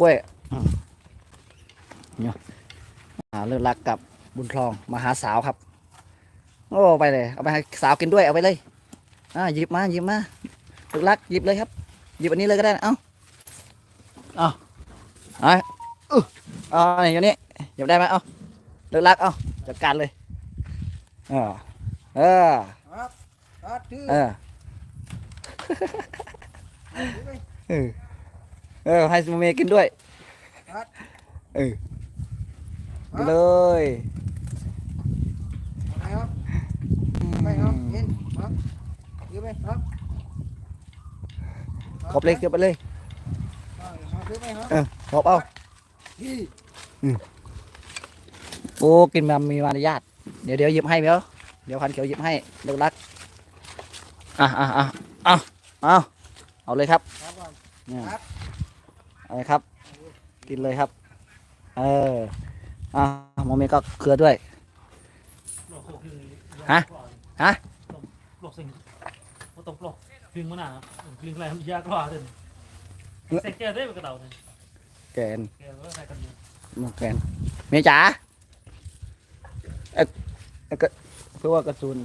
กล้วยอืมเนี่ยอ่าเลิกรักกับบุญคลองมาหาสาวครับ โอ้ไปเลยเอาไปให้สาวกินด้วยเอาไปเลยอ่าหยิบมาหยิบมาเลิกรักหยิบเลยครับหยิบอันนี้เลยก็ได้นะเอ้าเอาเอาอึเอาอันนี้อยู่นี่หยิบได้ไหมเอาเลิกรักเอาจัดการเลยเออเออครับครับถือเออ เออเออให้สมเมย์กินด้วยเออกินเลยไปครับไปครับเห็นครับถือไปครับขอบเลยเก็บไปเลยเอาถือไปครับเออขอบเอานี่โอ้กินมามีมารยาทเดี๋ยวเดี๋ยวหยิบให้เดี๋ยวเดี๋ยวพันเขียวหยิบให้เลิกรักอะอะอะเอาเอาเอาเลยครับครับผมเนี่ยครับเอาครับ กินเลยครับ เอออะโมอเมก็เครือด้วยฮะฮะปลอกสิงว่าต้องปลอกคลึงมันหนาคลึงอะไรมันยากกว่าเดินใส่แก้วได้เป็นกระเต่าเลยแกนแก้วใส่กันเนี่ยมแกนเมียจ๋าเอ๊ะก็เพื่อว่ากระสุน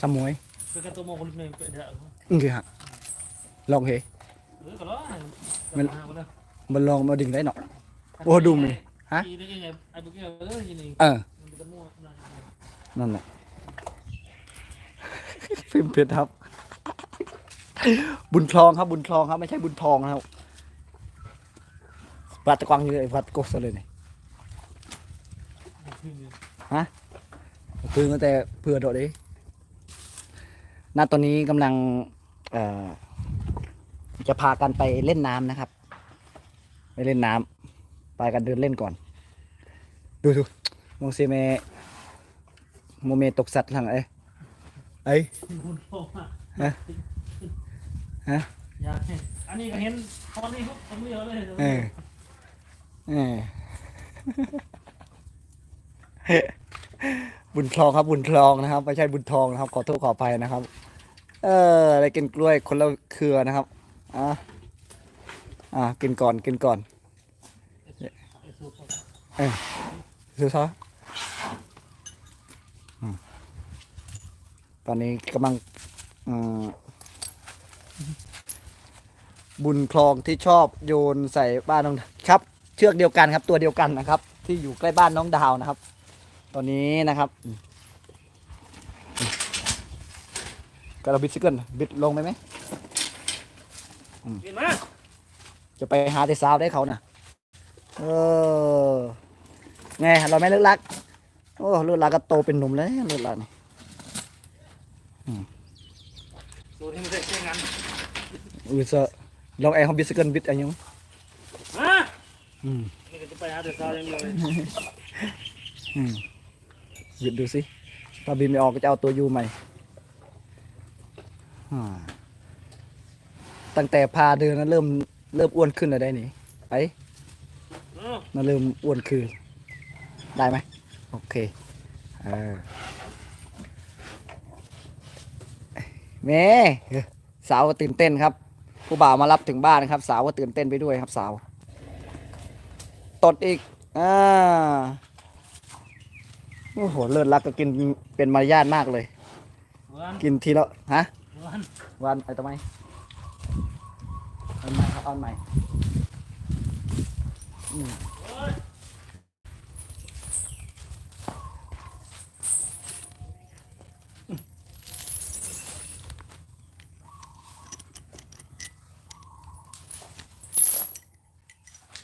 สมุยเป็นกระตัวมองคนหนึ่งเป็นเด้ออือฮะลองเฮเอ อก็แล้วมันหาไปเลยมันลองมาดึงได้หนอโอ้ดูมั้ยฮะอีนี่ยังไงไอ้บุกเกอร์เออยังไงเออมันเป็นมั่วนะนั่นแหละฟิล์มเพชรครับ บุญคลองครับ บุญคลองครับ ไม่ใช่บุญทองนะครับปัดตะกวางอยู่ไอ้ปัดกกซะเลยนี่คลึงเนี่ยคือตั้งแต่เพื่อโดดดิณตอนนี้กำลังเอ่อ จะพากันไปเล่นน้ำนะครับ ไปเล่นน้ำไปกันเดินเล่นก่อน ดูดูมองเซเมโมเมตกสัตว์หลังเอ้ยเอ้ยคุณโอ้มาฮะฮะอยากเห็นอันนี้ก็เห็นตอนนี้ผมผมเรียกเลยเออเออบุญคลองครับบุญคลองนะครับไม่ใช่บุญทองนะครับ ขอโทษขออภัยนะครับ เอออะไรกินกล้วยคนละเครือนะครับ อะอะกินก่อนกินก่อนดูซะอืมตอนนี้กำลังบุญคลองที่ชอบโยนใส่บ้านน้องครับ เชือกเดียวกันครับ ตัวเดียวกันนะครับ ที่อยู่ใกล้บ้านน้องดาวนะครับ ตอนนี้นะครับก็เราบิดซิเกิลบิดลงไปไหม เห็นไหมจะไปหาแต่สาวได้เขาน่ะเออไงเราไม่เลิกรักโอ้เลิกรักก็โตเป็นหนุ่มแล้วเลิกรักนี่สูตรที่มันเสร็จแค่งั้นอือเซอะลองแอร์ของบิดซิเกิลบิดอะไรยังมาอืมนี่ก็จะไปหาเดือดซาวอย่างเดียวเลยอืมบิดดูสิถ้าบินไม่ออกก็จะเอาตัวยูใหม่อ่า ตั้งแต่พาเดินนั้นเริ่มเริ่มอ้วนขึ้นแล้วได้นี่ไปเออมันเริ่มอ้วนคือได้ไหมโอเคเออแม่สาวก็ตื่นเต้นครับ ผู้บ่าวมารับถึงบ้านครับ สาวก็ตื่นเต้นไปด้วยครับสาว ตดอีกอ่าโอ้โหเลิศรักก็กินเป็นมารยาทมากเลยวันกินทีละฮะวันวันไปทำไมเอาใหม่ครับเอาใหม่อืม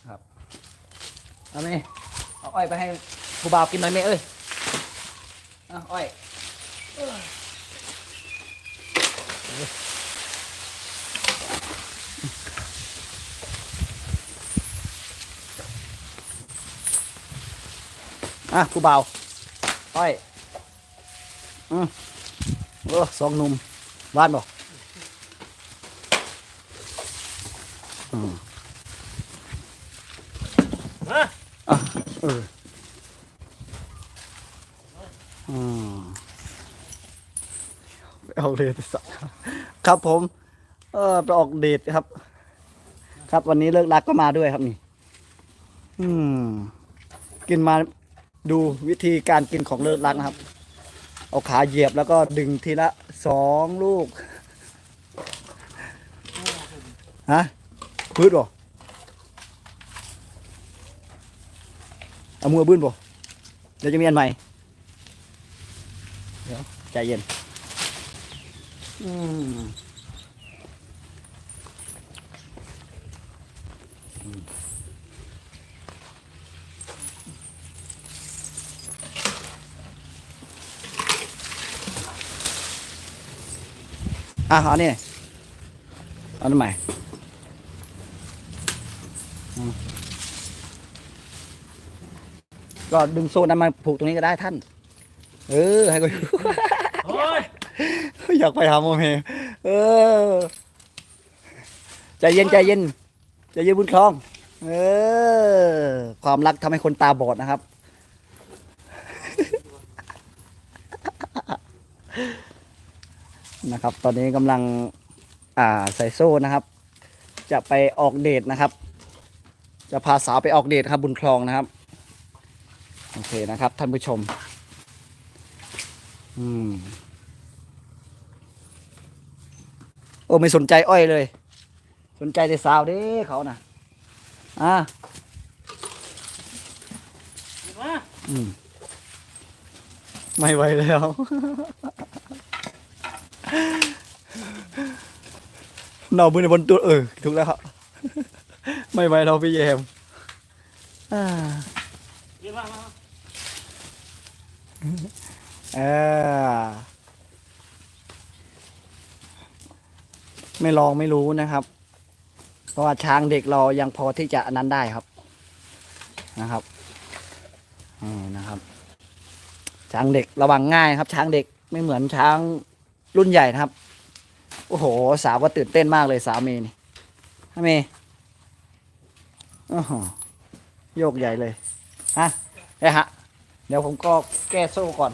ครับเอาไหมเอาอ้อยไปให้ผู้บาวกินหน่อยไหมเอ้ยเอาอ้อย อะผู้บ่าวอ้อยอืมโอ้สองหนุ่มหวานบ่อืมมาเอออืมไปออกเดทสักครับผม เออไปออกเดทครับ ครับวันนี้เลิกรักก็มาด้วยครับนี่ อืม กินมา ดูวิธีการกินของเลิกรักนะครับ เอาขาเหยียบแล้วก็ดึงทีละสองลูกฮะพืชบ่เอามือบื้นบ่เดี๋ยวจะมีอันใหม่เดี๋ยวใจเย็น อืม อะเอานี่เอาอันใหม่อืมก็ดึงโซนนั้นมาผูกตรงนี้ก็ได้ท่าน เออ ให้ก็โอ้ยอยากไปหาโมเมเออ ใจเย็นใจเย็นใจเย็นบุญคลอง เออ ความรักทำให้คนตาบอดนะครับ นะครับ ตอนนี้กำลังอ่าใส่โซ่นะครับ จะไปออกเดทนะครับ จะพาสาวไปออกเดทครับบุญคลองนะครับโอเคนะครับ ท่านผู้ชม อืมโอ้ไม่สนใจอ้อยเลย สนใจแต่สาวเด้เขาน่ะอ่าเห็นไหมอืมไม่ไหวแล้ว เนามือในบนตัวเออถูกแล้วครับ ไม่ไหวเราพี่แยมอ่าเห็นไหมมาเออไม่ลองไม่รู้นะครับ เพราะว่าช้างเด็กเรายังพอที่จะนนั้นได้ครับ นะครับอืมนะครับ ช้างเด็กระวังง่ายครับ ช้างเด็กไม่เหมือนช้าง รุ่นใหญ่นะครับ โอ้โห สาวก็ตื่นเต้นมากเลยสาวเมย์นี่ฮะเมย์โอ้โหโยกใหญ่เลยฮะเอ้ยฮะ เดี๋ยวผมก็แก้โซ่ก่อน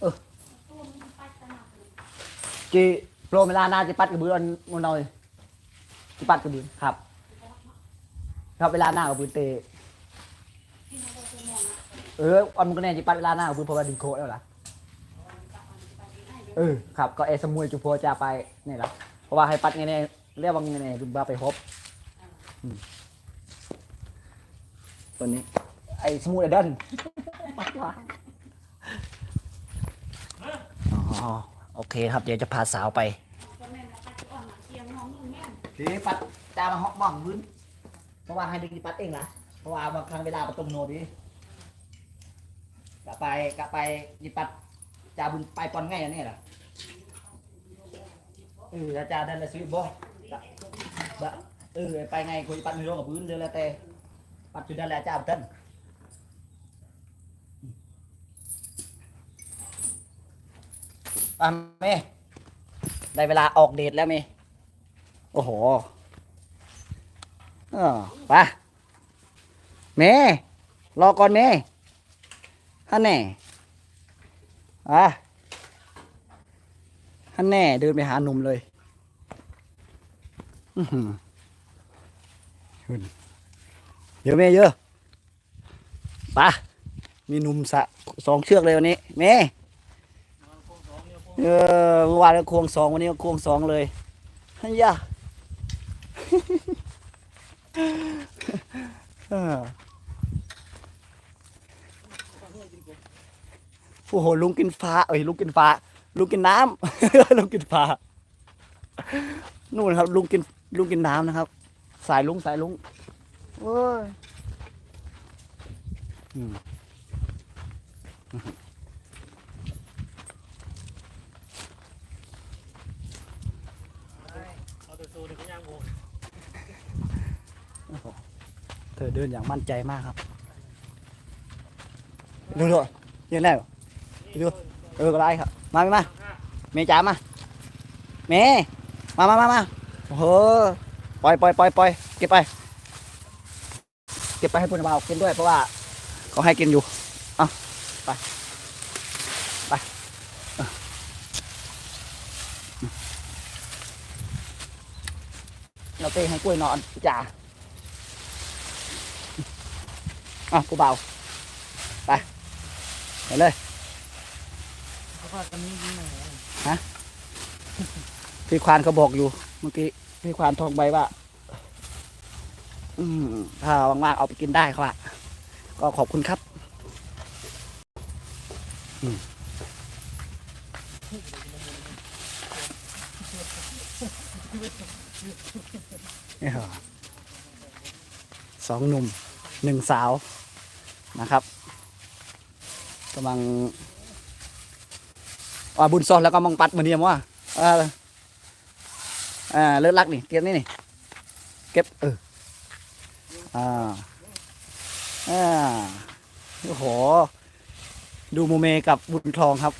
เออจีโปรเวลาหนาจะปัดกระเบืออนมันหน่อยจะปัดกระเบือครับ ครับเวลาหน้ากับบือเตะ เอออันมันก็แน่จะปัดเวลาหน้ากับบือพราะว่าดึงโคแล้วล่ะเออครับก็เอสมุยจุพัวจะไปนี่ละเพราะว่าให้ปัดไงเนี่ยเรียกว่าไงเนี่ยดึงบาไปฮบอืมตัวนี้ ไอ้สมุยไอเดนอ๋อโอเคครับเดี๋ยวจะพาสาวไปทีปัดจามาหาะบ้องพื้นเพราะว่าให้ดึงปัดเองนะเพราะว่าบางครั้งเวลาประตูโนดี กะไปกะไปยิปัดจาบุญไปปอนง่ายอันนี้ล่ะเออแล้วจาดันละซื้อบ่กบะเออไปไงคุยปัดไม่รู้กับพื้นเดี๋ยวแล้วแต่ปัดจุดนั่นแหละจ้าเต้นอะเมได้เวลาออกเดทแล้วเมโอ้โหเออไปเมรอก่อนเม ฮันแน่อะฮันแน่เดินไปหาหนุ่มเลยอืเยอะเมย์เยอะไปมีหนุ่มสะสองเชือกเลยวันนี้เมย์เออเมื่อวานก็ควงสองวันนี้ก็ควงสองเลยฮันยะ ออโอ้โหลุงกินฟ้า เอ้ยลุงกินฟ้า ลุงกินน้ำลุงกินฟ้านู่นครับ ลุงกินลุงกินน้ำนะครับ สายลุงสายลุงโอ้ยเธอเดินอย่างมั่นใจมากครับดูดูยังได้หรอ ดูเออก็ได้ครับมาไม่มาเมจ๋ามาเมมามามามาเฮ้โปล่อยปล่อยปล่อยปล่อยเก็บไป เก็บไปให้พุ่นเบากินด้วยเพราะว่าเขาให้กินอยู่เอาไปไปเราเต้ให้กล้วยนอนจ่าอะกูเบาไปไปเลย พากันนี่ยิงหน่อยพี่ควานเขาบอกอยู่เมื่อกี้พี่ควานทองใบว่า อืมถ้าว่างๆเอาไปกินได้เขาอะก็ขอบคุณครับอืมเนี่ยเหรอสองหนุ่มหนึ่งสาวนะครับกำลัง อ่าบุญซอนแล้วก็มังปัดมือนเดิมว่าเอออ่าเลือดลักนี่เก็บนี่นี่เก็บเอออ่าอ่าโอ้โหดูโมเมกับบุญทองครับ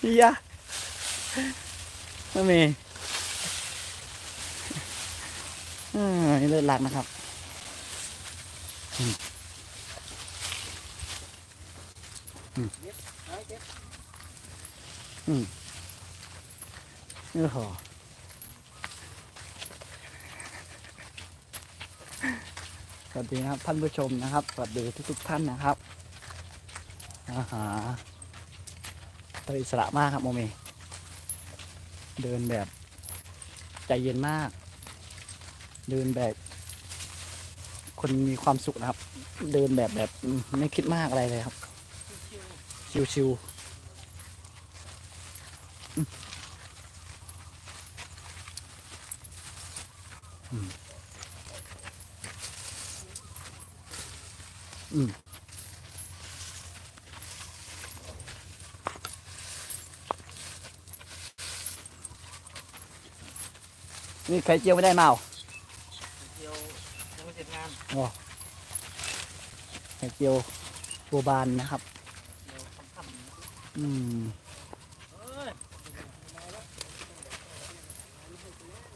เฮียไม่มีอ่าเลือดลักนะครับอืมอืม อืมโอ้โหสวัสดีนะครับท่านผู้ชมนะครับ สวัสดีทุกๆท่านนะครับอาหาตยอิสระมากครับโมเม เดินแบบ ใจเย็นมาก เดินแบบ คนมีความสุขนะครับ เดินแบบแบบไม่คิดมากอะไรเลยครับ ชิวๆ อืมนี่ไข่เจียวไม่ได้เมาเดียวยังไม่เสร็จงานไข่เจียวบัวบานนะครับ เดี๋ยวค่ำอืมๆเอ้ย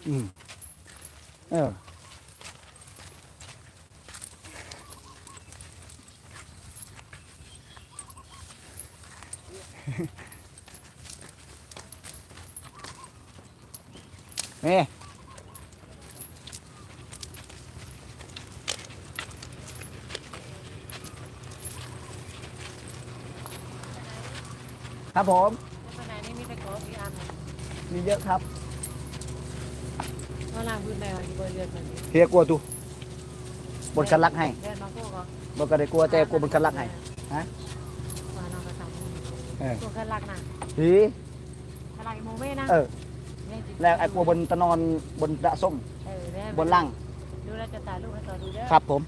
อืม เออ นี่ครับผม ข้างในนี่มีแต่กรอบอีกอันหนึ่งมีเยอะครับว่าล่างพื้นในวันที่บริเวณมันนี้เฮียกลัวตูบนกันลักให้ เดินมาพวกก็บนกันได้กลัวแต่กลัวบนกันลักให้ ฮะว่าน้องก็ทำ เออ ตัวกันลักนะฮีอะไรโมเม่นะเออ แล้วไอ้กลัวบนตะนอนบนตะส้มเออเนี่ยบนล่าง ดูแลวจะตายลูกให้ต่อดูเด้อครับผม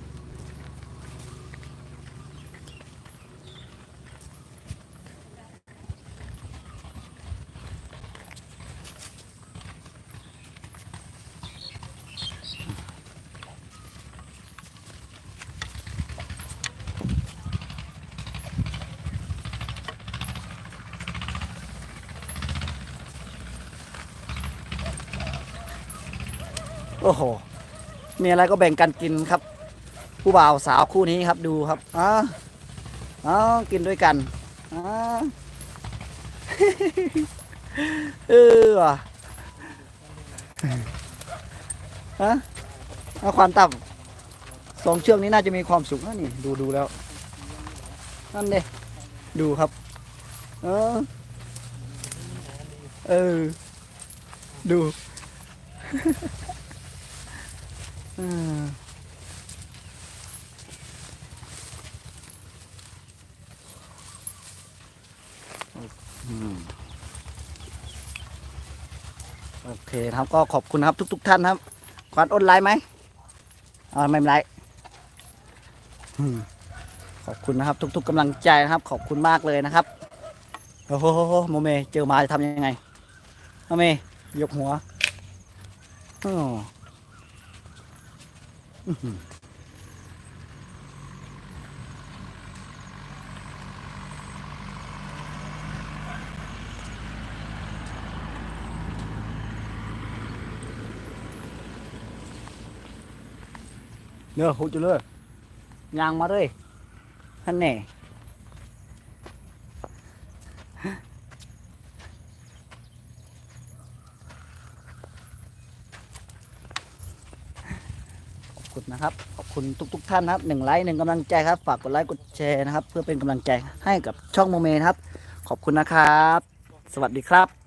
อ้โห มีอะไรก็แบ่งกันกินครับ ผู้บ่าวสาวคู่นี้ครับดูครับอ๋ออ๋อกินด้วยกันอ๋อเออว่ะฮะเอาความต่ำสองเชือกนี้น่าจะมีความสุขนะนี่ ดูดูแล้ว นั่นเด้ดูครับ เออ เออ ดู อืมอืมโอเคครับก็ขอบคุณครับทุก ๆ ท่านครับขวัญอดไลน์ไหมอ่าไม่เป็นไรขอบคุณนะครับ ทุก ๆกำลังใจนะครับ ขอบคุณมากเลยนะครับโอ้โหโมเม เจอมาจะทำยังไงโมเมยกหัวอ๋อ อื้อหือเนื้อหูจุเลยยางมาเลยท่านแน่ คุณ นะครับ ขอบคุณทุก ๆ ท่านนะครับหนึ่งไลค์หนึ่งกำลังใจครับ ฝากกดไลค์กดแชร์นะครับ เพื่อเป็นกำลังใจให้กับช่องโมเมนะครับ ขอบคุณนะครับ สวัสดีครับ